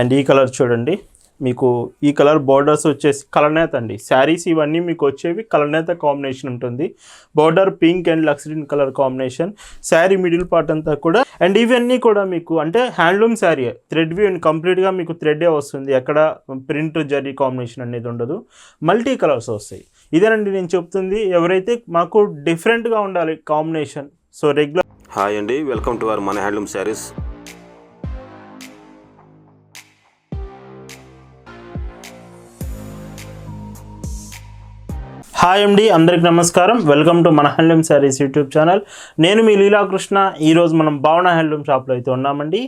And ఈ colour చూడండి. మీకు ఈ కలర్ బోర్డర్స్ వచ్చేసి కలనేత అండి. శారీస్ ఇవన్నీ మీకు వచ్చేవి కలనేత కాంబినేషన్ ఉంటుంది. Border pink and లక్సరీన్ colour combination sari middle part అంతా కూడా. అండ్ ఇవన్నీ కూడా మీకు అంటే హ్యాండ్లూమ్ శారీ థ్రెడ్ వ్యూ కంప్లీట్గా మీకు థ్రెడ్డే వస్తుంది. ఎక్కడ ప్రింట్ జరీ కాంబినేషన్ అనేది ఉండదు. మల్టీ కలర్స్ వస్తాయి. ఇదేనండి నేను చెప్తుంది. ఎవరైతే మాకు డిఫరెంట్గా ఉండాలి కాంబినేషన్ సో రెగ్యులర్ హాయ్ అండి. వెల్కమ్ టు అవర్ మన హ్యాండ్లూమ్ శారీస్ హాయ్ అండి అందరికి నమస్కారం. వెల్కమ్ టు మన హ్యాండ్లూమ్ శారీస్ యూట్యూబ్ ఛానల్. నేను మీ లీలాకృష్ణ. ఈరోజు మనం భావన హ్యాండ్లూమ్ షాప్లో అయితే ఉన్నామండి.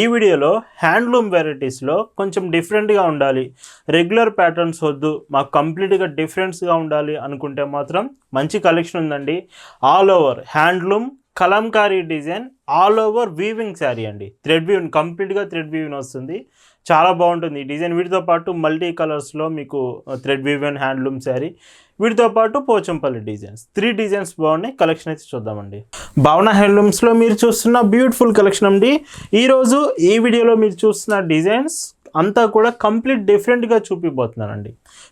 ఈ వీడియోలో హ్యాండ్లూమ్ వెరైటీస్లో కొంచెం డిఫరెంట్గా ఉండాలి. రెగ్యులర్ ప్యాటర్న్స్ వద్దు. మాకు కంప్లీట్గా డిఫరెంట్స్గా ఉండాలి అనుకుంటే మాత్రం మంచి కలెక్షన్ ఉందండి. All over handloom Kalamkari design all over weaving sari అండి. థ్రెడ్ వీవింగ్ కంప్లీట్గా థ్రెడ్ వీవింగ్ వస్తుంది. చాలా బాగుంటుంది. ఈ డిజైన్ వీటితో పాటు మల్టీ కలర్స్లో మీకు థ్రెడ్ వివెన్ హ్యాండ్లూమ్ శారీ వీటితో పాటు పోచంపల్లి డిజైన్స్. త్రీ డిజైన్స్ బాగున్నాయి. కలెక్షన్ అయితే చూద్దామండి. భావన హ్యాండ్లూమ్స్లో మీరు చూస్తున్న బ్యూటిఫుల్ కలెక్షన్ అండి. ఈరోజు ఈ వీడియోలో మీరు చూస్తున్న డిజైన్స్ అంతా కూడా కంప్లీట్ డిఫరెంట్గా చూపిపోతున్నానండి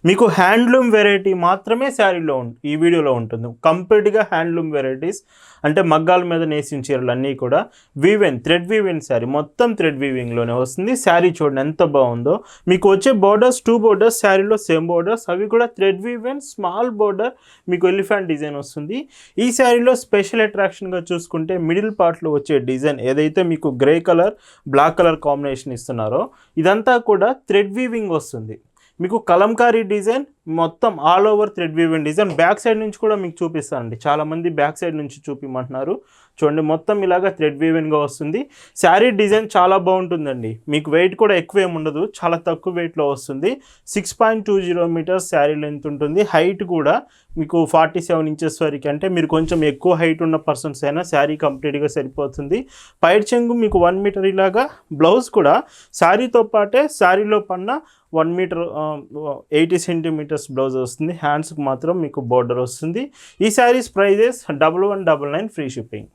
మీకు హ్యాండ్లూమ్ వెరైటీ మాత్రమే శారీలో ఈ వీడియోలో ఉంటుంది. కంప్లీట్గా హ్యాండ్లూమ్ వెరైటీస్ అంటే మగ్గాల మీద నేసిన చీరలు అన్నీ కూడా వీవెన్ థ్రెడ్ వీవెన్ శారీ మొత్తం థ్రెడ్ వీవింగ్లోనే వస్తుంది. శారీ చూడండి ఎంత బాగుందో. మీకు వచ్చే బోర్డర్స్ టూ బోర్డర్స్ శారీలో సేమ్ బోర్డర్స్ అవి కూడా థ్రెడ్ వీవెన్ స్మాల్ బోర్డర్ మీకు ఎలిఫెంట్ డిజైన్ వస్తుంది. ఈ శారీలో స్పెషల్ అట్రాక్షన్గా చూసుకుంటే మిడిల్ పార్ట్లో వచ్చే డిజైన్ ఏదైతే మీకు grey colour black colour combination ఇస్తున్నారో ఇదంతా కూడా థ్రెడ్ వీవింగ్ వస్తుంది. మీకు కలంకారీ డిజైన్ మొత్తం all over thread weaving design. Back side నుంచి కూడా మీకు చూపిస్తానండి. చాలామంది బ్యాక్ సైడ్ నుంచి చూపిమంటున్నారు. చూడండి మొత్తం ఇలాగా థ్రెడ్ వీవెన్గా వస్తుంది. శారీ డిజైన్ చాలా బాగుంటుందండి. మీకు వెయిట్ కూడా ఎక్కువ ఏముండదు ఉండదు చాలా తక్కువ వెయిట్లో వస్తుంది. Six point two zero metres sari length ఉంటుంది. హైట్ కూడా మీకు ఫార్టీ సెవెన్ ఇంచెస్ వరకు అంటే మీరు కొంచెం ఎక్కువ హైట్ ఉన్న పర్సన్స్ అయినా శారీ కంప్లీట్గా సరిపోతుంది. పైడ్ చెంగు మీకు వన్ మీటర్ ఇలాగా. బ్లౌజ్ కూడా శారీతో పాటే శారీలో పన్న one metre eighty centimetres blouse వస్తుంది. హ్యాండ్స్కి మాత్రం మీకు బోర్డర్ వస్తుంది. ఈ saris prices double one double nine free shipping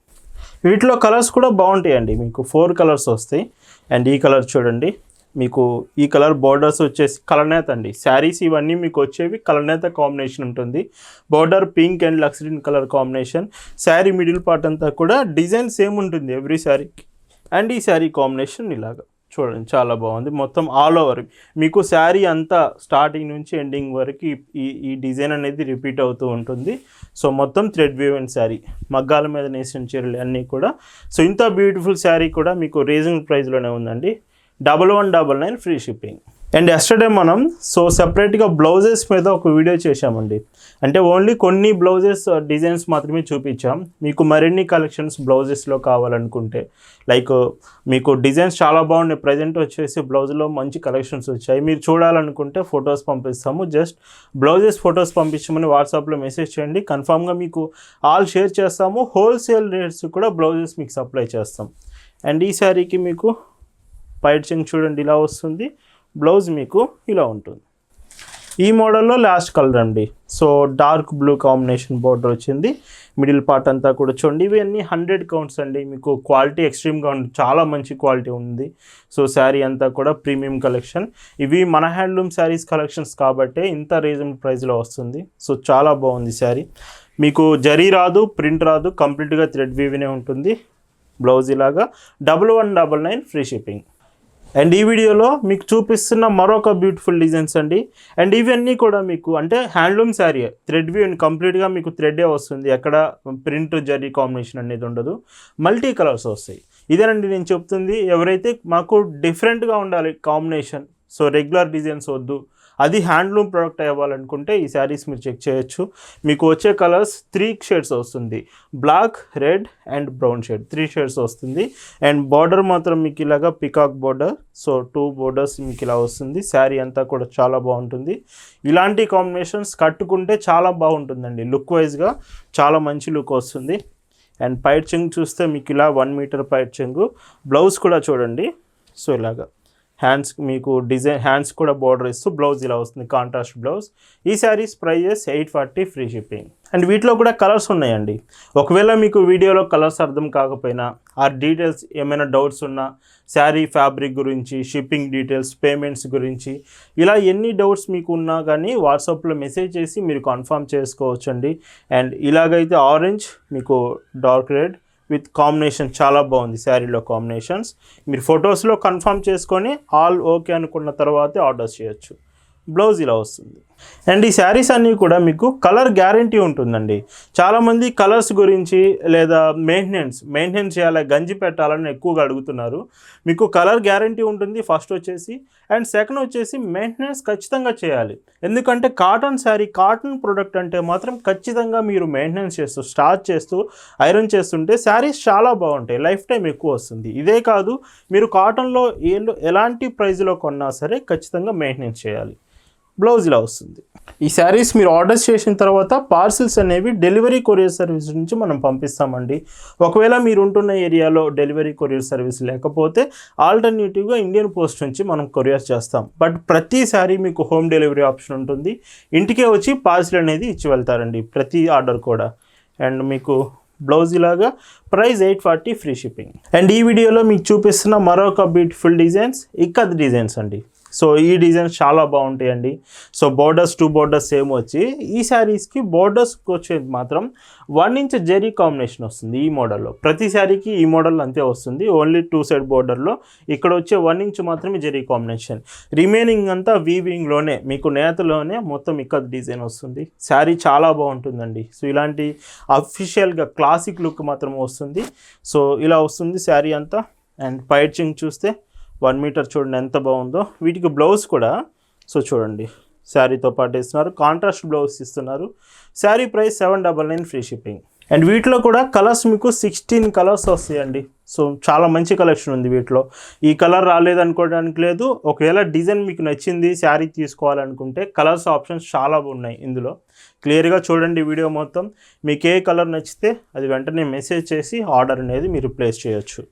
వీటిలో కలర్స్ కూడా బాగుంటాయండి. మీకు ఫోర్ కలర్స్ వస్తాయి. అండ్ ఈ కలర్ చూడండి. మీకు ఈ కలర్ బోర్డర్స్ వచ్చేసి కలనేత అండి. శారీస్ ఇవన్నీ మీకు వచ్చేవి కలనేత కాంబినేషన్ ఉంటుంది. Border pink and లక్సరీన్ colour combination. Sari middle part అంతా కూడా డిజైన్ సేమ్ ఉంటుంది ఎవ్రీ శారీకి. అండ్ ఈ శారీ కాంబినేషన్ ఇలాగా. చూడండి చాలా బాగుంది. మొత్తం ఆల్ ఓవర్ మీకు శారీ అంతా స్టార్టింగ్ నుంచి ఎండింగ్ వరకు ఈ- ఈ డిజైన్ అనేది రిపీట్ అవుతూ ఉంటుంది. సో మొత్తం థ్రెడ్ వ్యూ అండ్ శారీ మగ్గాల మీద నేసిన చీరలు అన్నీ కూడా. సో ఇంత బ్యూటిఫుల్ శారీ కూడా మీకు రీజనబుల్ ప్రైస్లోనే ఉందండి. Double one double nine free shipping and yesterday మనం సో సెపరేట్గా బ్లౌజెస్ మీద ఒక వీడియో చేశామండి. అంటే ఓన్లీ కొన్ని బ్లౌజెస్ uh, డిజైన్స్ మాత్రమే చూపించాం. మీకు మరిన్ని కలెక్షన్స్ బ్లౌజెస్లో కావాలనుకుంటే లైక్ uh, మీకు డిజైన్స్ చాలా బాగున్నాయి. ప్రజెంట్ వచ్చేసి బ్లౌజ్లో మంచి కలెక్షన్స్ వచ్చాయి. మీరు చూడాలనుకుంటే ఫొటోస్ పంపిస్తాము. జస్ట్ బ్లౌజెస్ ఫొటోస్ పంపించమని వాట్సాప్లో మెసేజ్ చేయండి. కన్ఫామ్గా మీకు ఆల్ షేర్ చేస్తాము. హోల్సేల్ రేట్స్ కూడా బ్లౌజెస్ మీకు సప్లై చేస్తాం. అండ్ ఈ శారీకి మీకు పైట్ చెంగ్ చూడండి ఇలా వస్తుంది. బ్లౌజ్ మీకు ఇలా ఉంటుంది. ఈ మోడల్లో లాస్ట్ కలర్ అండి. So dark blue combination border వచ్చింది. మిడిల్ పార్ట్ అంతా కూడా చూడండి. ఇవన్నీ హండ్రెడ్ కౌంట్స్ అండి. మీకు క్వాలిటీ ఎక్స్ట్రీమ్గా ఉంది చాలా మంచి క్వాలిటీ ఉంది. సో శారీ అంతా కూడా ప్రీమియం కలెక్షన్. ఇవి మన హ్యాండ్లూమ్ శారీస్ కలెక్షన్స్ కాబట్టే ఇంత రీజనబుల్ ప్రైస్లో వస్తుంది. సో చాలా బాగుంది శారీ. మీకు జరీ రాదు ప్రింట్ రాదు. కంప్లీట్గా థ్రెడ్ వీవినే ఉంటుంది. బ్లౌజ్ ఇలాగా. Double one double nine free shipping. And ఈ వీడియోలో మీకు చూపిస్తున్న మరొక బ్యూటిఫుల్ డిజైన్స్ అండి. అండ్ ఇవన్నీ కూడా మీకు అంటే హ్యాండ్లూమ్ శారీ థ్రెడ్ వ్యూ కంప్లీట్గా మీకు థ్రెడ్డే వస్తుంది. ఎక్కడ ప్రింట్ జరీ కాంబినేషన్ అనేది ఉండదు. మల్టీ కలర్స్ వస్తాయి. ఇదేనండి నేను చెప్తుంది. ఎవరైతే మాకు డిఫరెంట్గా ఉండాలి కాంబినేషన్ సో రెగ్యులర్ డిజైన్స్ వద్దు. అది హ్యాండ్లూమ్ ప్రోడక్ట్ అవ్వాలనుకుంటే ఈ శారీస్ మీరు చెక్ చేయొచ్చు. మీకు వచ్చే కలర్స్ త్రీ షేడ్స్ వస్తుంది. Black red and brown shade. Three shades వస్తుంది. అండ్ బార్డర్ మాత్రం మీకు ఇలాగా peacock border. So two borders మీకు ఇలా వస్తుంది. శారీ అంతా కూడా చాలా బాగుంటుంది. ఇలాంటి కాంబినేషన్స్ కట్టుకుంటే చాలా బాగుంటుందండి. లుక్ వైజ్గా చాలా మంచి లుక్ వస్తుంది. అండ్ పైట్ చెంగు చూస్తే మీకు ఇలా వన్ మీటర్ పైట్ చెంగు. బ్లౌజ్ కూడా చూడండి. సో ఇలాగా. హ్యాండ్స్ మీకు డిజైన్ హ్యాండ్స్ కూడా బార్డర్ ఇస్తూ బ్లౌజ్ ఇలా వస్తుంది కాంట్రాస్ట్ బ్లౌజ్ ఈ saris prices eight forty free shipping and వీటిలో కూడా కలర్స్ ఉన్నాయండి. ఒకవేళ మీకు వీడియోలో కలర్స్ అర్థం కాకపోయినా ఆ డీటెయిల్స్ ఏమైనా డౌట్స్ ఉన్నా శారీ ఫ్యాబ్రిక్ గురించి షిప్పింగ్ డీటెయిల్స్ పేమెంట్స్ గురించి ఇలా ఎన్ని డౌట్స్ మీకు ఉన్నా కానీ వాట్సాప్లో మెసేజ్ చేసి మీరు కన్ఫర్మ్ చేసుకోవచ్చండి. అండ్ ఇలాగైతే ఆరెంజ్ మీకు డార్క్ రెడ్ విత్ కాంబినేషన్ చాలా బాగుంది శారీలో కాంబినేషన్స్. మీరు ఫొటోస్లో కన్ఫర్మ్ చేసుకొని ఆల్ ఓకే అనుకున్న తర్వాతే ఆర్డర్ చేయొచ్చు. బ్లౌజ్ ఇలా వస్తుంది. అండ్ ఈ శారీస్ అన్నీ కూడా మీకు కలర్ గ్యారంటీ ఉంటుందండి. చాలామంది కలర్స్ గురించి లేదా మెయింటెనెన్స్ మెయింటెనెన్స్ చేయాలి గంజి పెట్టాలని ఎక్కువగా అడుగుతున్నారు. మీకు కలర్ గ్యారంటీ ఉంటుంది ఫస్ట్ వచ్చేసి. అండ్ సెకండ్ వచ్చేసి మెయింటెనెన్స్ ఖచ్చితంగా చేయాలి. ఎందుకంటే కాటన్ శారీ కాటన్ ప్రోడక్ట్ అంటే మాత్రం ఖచ్చితంగా మీరు మెయింటెనెన్స్ చేస్తూ స్టార్ట్ చేస్తూ ఐరన్ చేస్తుంటే శారీస్ చాలా బాగుంటాయి. లైఫ్ టైం ఎక్కువ వస్తుంది. ఇదే కాదు మీరు కాటన్లో ఏ ఎలాంటి ప్రైజ్లో కొన్నా సరే ఖచ్చితంగా మెయింటెనెన్స్ చేయాలి. బ్లౌజ్ ఇలా వస్తుంది. ఈ శారీస్ మీరు ఆర్డర్ చేసిన తర్వాత పార్సిల్స్ అనేవి డెలివరీ కొరియర్ సర్వీస్ నుంచి మనం పంపిస్తామండి. ఒకవేళ మీరు ఉంటున్న ఏరియాలో డెలివరీ కొరియర్ సర్వీస్ లేకపోతే ఆల్టర్నేటివ్గా ఇండియన్ పోస్ట్ నుంచి మనం కొరియర్ చేస్తాం. బట్ ప్రతి శారీ మీకు హోమ్ డెలివరీ ఆప్షన్ ఉంటుంది. ఇంటికే వచ్చి పార్సిల్ అనేది ఇచ్చి వెళ్తారండి ప్రతి ఆర్డర్ కూడా. అండ్ మీకు బ్లౌజ్ ఇలాగా price eight forty free shipping. And ఈ వీడియోలో మీకు చూపిస్తున్న మరొక బ్యూటిఫుల్ డిజైన్స్ ఇక్కత్ డిజైన్స్ అండి. సో ఈ డిజైన్స్ చాలా బాగుంటాయండి. So borders two borders same వచ్చి ఈ శారీస్కి బోర్డర్స్కి వచ్చేది మాత్రం వన్ ఇంచ్ జెరీ కాంబినేషన్ వస్తుంది ఈ మోడల్లో. ప్రతి శారీకి ఈ మోడల్ అంతే వస్తుంది. ఓన్లీ టూ సైడ్ బోర్డర్లో ఇక్కడ వచ్చే వన్ ఇంచ్ మాత్రమే జెరీ కాంబినేషన్ రిమైనింగ్ అంతా వీవింగ్లోనే మీకు నేతలోనే మొత్తం ఇక్కడ డిజైన్ వస్తుంది. శారీ చాలా బాగుంటుందండి. సో ఇలాంటి అఫీషియల్గా క్లాసిక్ లుక్ మాత్రం వస్తుంది. సో ఇలా వస్తుంది శారీ అంతా. అండ్ పైచింగ్ చూస్తే వన్ మీటర్ చూడండి ఎంత బాగుందో. వీటికి బ్లౌజ్ కూడా సో చూడండి శారీతో పాటు ఇస్తున్నారు. కాంట్రాస్ట్ బ్లౌజ్ ఇస్తున్నారు. Sari price seven double nine free shipping and వీటిలో కూడా కలర్స్ మీకు సిక్స్టీన్ కలర్స్ వస్తాయండి. సో చాలా మంచి కలెక్షన్ ఉంది వీటిలో. ఈ కలర్ రాలేదనుకోవడానికి లేదు. ఒకవేళ డిజైన్ మీకు నచ్చింది శారీ తీసుకోవాలనుకుంటే కలర్స్ ఆప్షన్స్ చాలా ఉన్నాయి ఇందులో. క్లియర్గా చూడండి వీడియో మొత్తం. మీకు ఏ కలర్ నచ్చితే అది వెంటనే మెసేజ్ చేసి ఆర్డర్ అనేది మీరు ప్లేస్ చేయొచ్చు.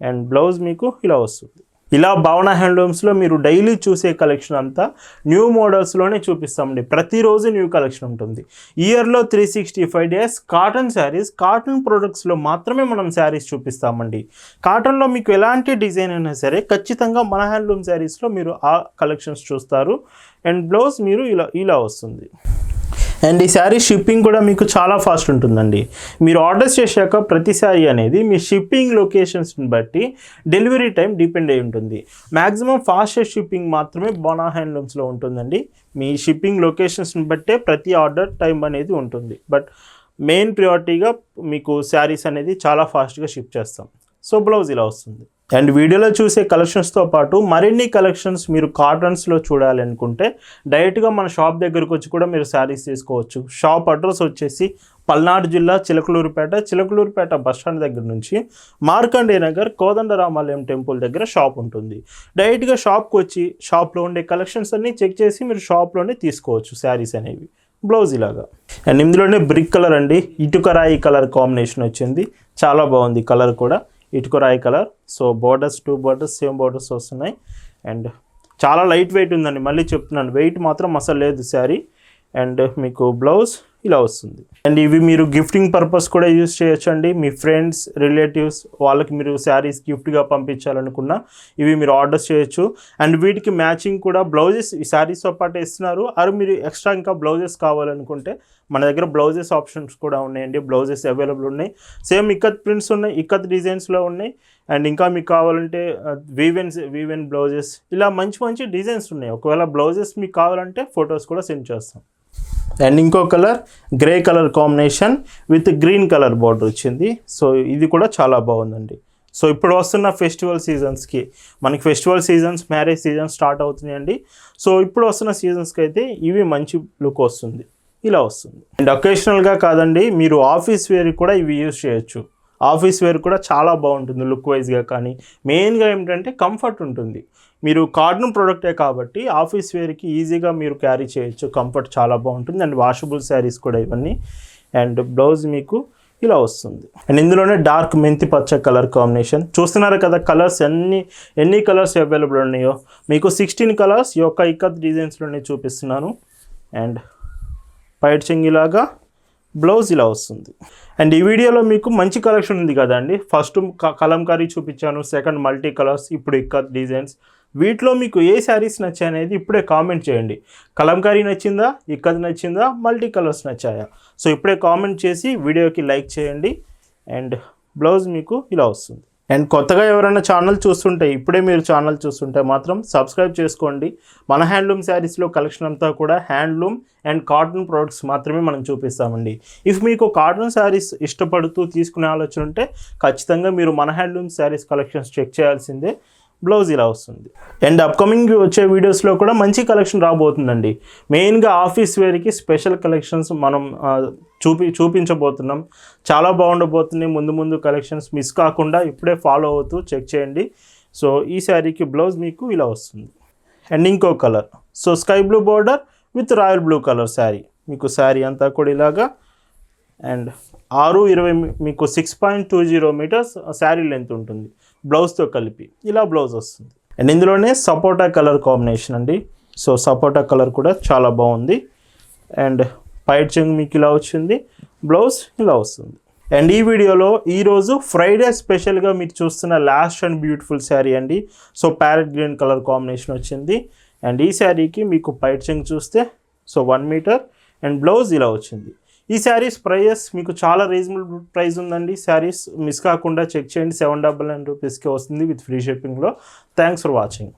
అండ్ బ్లౌజ్ మీకు ఇలా వస్తుంది. ఇలా భవన హ్యాండ్లూమ్స్లో మీరు డైలీ చూసే కలెక్షన్ అంతా న్యూ మోడల్స్లోనే చూపిస్తామండి. ప్రతిరోజు న్యూ కలెక్షన్ ఉంటుంది. ఇయర్లో three sixty five days cotton saris cotton ప్రొడక్ట్స్లో మాత్రమే మనం శారీస్ చూపిస్తామండి. కాటన్లో మీకు ఎలాంటి డిజైన్ అయినా సరే ఖచ్చితంగా మన హ్యాండ్లూమ్ శారీస్లో మీరు ఆ కలెక్షన్స్ చూస్తారు. అండ్ బ్లౌజ్ మీరు ఇలా ఇలా వస్తుంది. అండ్ ఈ శారీ షిప్పింగ్ కూడా మీకు చాలా ఫాస్ట్ ఉంటుందండి. మీరు ఆర్డర్స్ చేశాక ప్రతి శారీ అనేది మీ షిప్పింగ్ లొకేషన్స్ని బట్టి డెలివరీ టైం డిపెండ్ అయి ఉంటుంది. మ్యాక్సిమం ఫాస్టెస్ట్ షిప్పింగ్ మాత్రమే బోనా హ్యాండ్లూమ్స్లో ఉంటుందండి. మీ షిప్పింగ్ లొకేషన్స్ని బట్టే ప్రతి ఆర్డర్ టైం అనేది ఉంటుంది. బట్ మెయిన్ ప్రియారిటీగా మీకు శారీస్ అనేది చాలా ఫాస్ట్గా షిప్ చేస్తాం. సో బ్లౌజ్ ఇలా వస్తుంది. అండ్ వీడియోలో చూసే కలెక్షన్స్తో పాటు మరిన్ని కలెక్షన్స్ మీరు కాటన్స్లో చూడాలి అనుకుంటే డైరెక్ట్గా మన షాప్ దగ్గరకు వచ్చి కూడా మీరు శారీస్ తీసుకోవచ్చు. షాప్ అడ్రస్ వచ్చేసి పల్నాడు జిల్లా చిలకలూరుపేట చిలకలూరుపేట బస్ స్టాండ్ దగ్గర నుంచి మార్కండే నగర్ కోదండరామాలయం టెంపుల్ దగ్గర షాప్ ఉంటుంది. డైరెక్ట్గా షాప్కి వచ్చి షాప్లో ఉండే కలెక్షన్స్ అన్నీ చెక్ చేసి మీరు షాప్లోనే తీసుకోవచ్చు శారీస్ అనేవి. బ్లౌజ్ ఇలాగా అండ్ ఇందులోనే బ్రిక్ కలర్ అండి. ఇటుకరాయి కలర్ కాంబినేషన్ వచ్చింది. చాలా బాగుంది కలర్ కూడా. ఇటుకరాయి colour. So borders two borders same borders వస్తున్నాయి. అండ్ చాలా లైట్ వెయిట్ ఉందండి. మళ్ళీ చెప్తున్నాను. వెయిట్ మాత్రం అసలు లేదు శారీ. అండ్ మీకు బ్లౌజ్ ఇలా వస్తుంది. అండ్ ఇవి మీరు గిఫ్టింగ్ పర్పస్ కూడా యూస్ చేయొచ్చు అండి మీ ఫ్రెండ్స్ రిలేటివ్స్ వాళ్ళకి మీరు శారీస్ గిఫ్ట్గా పంపించాలనుకున్నా ఇవి మీరు ఆర్డర్స్ చేయొచ్చు. అండ్ వీటికి మ్యాచింగ్ కూడా బ్లౌజెస్ ఈ శారీస్తో పాటు ఇస్తున్నారు అరు మీరు ఎక్స్ట్రా ఇంకా బ్లౌజెస్ కావాలనుకుంటే మన దగ్గర బ్లౌజెస్ ఆప్షన్స్ కూడా ఉన్నాయండి. బ్లౌజెస్ అవైలబుల్ ఉన్నాయి. సేమ్ ఇక్కత్ ప్రింట్స్ ఉన్నాయి ఇక్కత్ డిజైన్స్లో ఉన్నాయి. అండ్ ఇంకా మీకు కావాలంటే వీవెన్స్ వీవెన్ బ్లౌజెస్ ఇలా మంచి మంచి డిజైన్స్ ఉన్నాయి. ఒకవేళ బ్లౌజెస్ మీకు కావాలంటే ఫొటోస్ కూడా సెండ్ చేస్తాం. అండ్ ఇంకో colour grey colour combination with green colour border వచ్చింది. సో ఇది కూడా చాలా బాగుందండి. సో ఇప్పుడు వస్తున్న ఫెస్టివల్ సీజన్స్కి మనకి festival seasons marriage season start అవుతున్నాయండి. సో ఇప్పుడు వస్తున్న సీజన్స్కి అయితే ఇవి మంచి లుక్ వస్తుంది. ఇలా వస్తుంది. అండ్ అకేషనల్గా కాదండి మీరు ఆఫీస్ వేర్ కూడా ఇవి యూజ్ చేయొచ్చు. ఆఫీస్ వేర్ కూడా చాలా బాగుంటుంది లుక్ వైజ్గా కానీ. మెయిన్గా ఏమిటంటే కంఫర్ట్ ఉంటుంది. మీరు కార్డన్ ప్రోడక్టే కాబట్టి ఆఫీస్ వేర్కి ఈజీగా మీరు క్యారీ చేయొచ్చు. కంఫర్ట్ చాలా బాగుంటుంది. అండ్ వాషబుల్ శారీస్ కూడా ఇవన్నీ. అండ్ బ్లౌజ్ మీకు ఇలా వస్తుంది. అండ్ ఇందులోనే డార్క్ మెంతి పచ్చ కలర్ కాంబినేషన్. చూస్తున్నారు కదా కలర్స్ ఎన్ని ఎన్ని కలర్స్ అవైలబుల్ ఉన్నాయో. మీకు సిక్స్టీన్ కలర్స్ ఈ యొక్క ఇక్కత్ డిజైన్స్లోనే చూపిస్తున్నాను. అండ్ పైట్ చెంగిలాగా బ్లౌజ్ ఇలా వస్తుంది. అండ్ ఈ వీడియోలో మీకు మంచి కలెక్షన్ ఉంది కదండి. ఫస్ట్ క- కలంకారీ చూపించాను. Second multi colours. ఇప్పుడు ఇక్కత్ డిజైన్స్. వీటిలో మీకు ఏ శారీస్ నచ్చాయి అనేది ఇప్పుడే కామెంట్ చేయండి. కలంకారీ నచ్చిందా? ఇక్కత్ నచ్చిందా? మల్టీ కలర్స్ నచ్చాయా? సో ఇప్పుడే కామెంట్ చేసి వీడియోకి లైక్ చేయండి. అండ్ బ్లౌజ్ మీకు ఇలా వస్తుంది. అండ్ కొత్తగా ఎవరైనా ఛానల్ చూస్తుంటే ఇప్పుడే మీరు ఛానల్ చూస్తుంటే మాత్రం సబ్స్క్రైబ్ చేసుకోండి. మన హ్యాండ్లూమ్ శారీస్లో కలెక్షన్ అంతా కూడా హ్యాండ్లూమ్ అండ్ కాటన్ ప్రోడక్ట్స్ మాత్రమే మనం చూపిస్తామండి. ఇఫ్ మీకు కాటన్ శారీస్ ఇష్టపడుతూ తీసుకునే ఆలోచన ఉంటే ఖచ్చితంగా మీరు మన హ్యాండ్లూమ్ శారీస్ కలెక్షన్స్ చెక్ చేయాల్సిందే. బ్లౌజ్ ఇలా వస్తుంది. అండ్ అప్కమింగ్ వచ్చే వీడియోస్లో కూడా మంచి కలెక్షన్ రాబోతుందండి. మెయిన్గా ఆఫీస్ వేర్కి స్పెషల్ కలెక్షన్స్ మనం చూపి చూపించబోతున్నాం. చాలా బాగుండబోతున్నాయి. ముందు ముందు కలెక్షన్స్ మిస్ కాకుండా ఇప్పుడే ఫాలో అవుతూ చెక్ చేయండి. సో ఈ శారీకి బ్లౌజ్ మీకు ఇలా వస్తుంది. అండ్ ఇంకో colour so sky blue border with royal blue colour sari మీకు శారీ అంతా కూడా ఇలాగా. అండ్ ఆరు ఇరవై మీకు six point two zero metres sari length ఉంటుంది. బ్లౌజ్తో కలిపి. ఇలా బ్లౌజ్ వస్తుంది. అండ్ ఇందులోనే సపోటా కలర్ కాంబినేషన్ అండి. సో సపోటా కలర్ కూడా చాలా బాగుంది. అండ్ పైట్ చెంగు మీకు ఇలా వచ్చింది. బ్లౌజ్ ఇలా వస్తుంది. అండ్ ఈ వీడియోలో ఈరోజు ఫ్రైడే స్పెషల్గా మీరు చూస్తున్న లాస్ట్ అండ్ బ్యూటిఫుల్ శారీ అండి. So parrot green colour combination వచ్చింది. అండ్ ఈ శారీకి మీకు పైట్ చెంగు చూస్తే so one metre. And blouse ఇలా వచ్చింది. ఈ శారీస్ ప్రైజెస్ మీకు చాలా రీజనబుల్ ప్రైస్ ఉందండి. శారీస్ మిస్ కాకుండా చెక్ చేయండి. సెవెన్ డబల్ నైన్ రూపీస్కి వస్తుంది విత్ ఫ్రీ షిప్పింగ్లో థ్యాంక్స్ ఫర్ వాచింగ్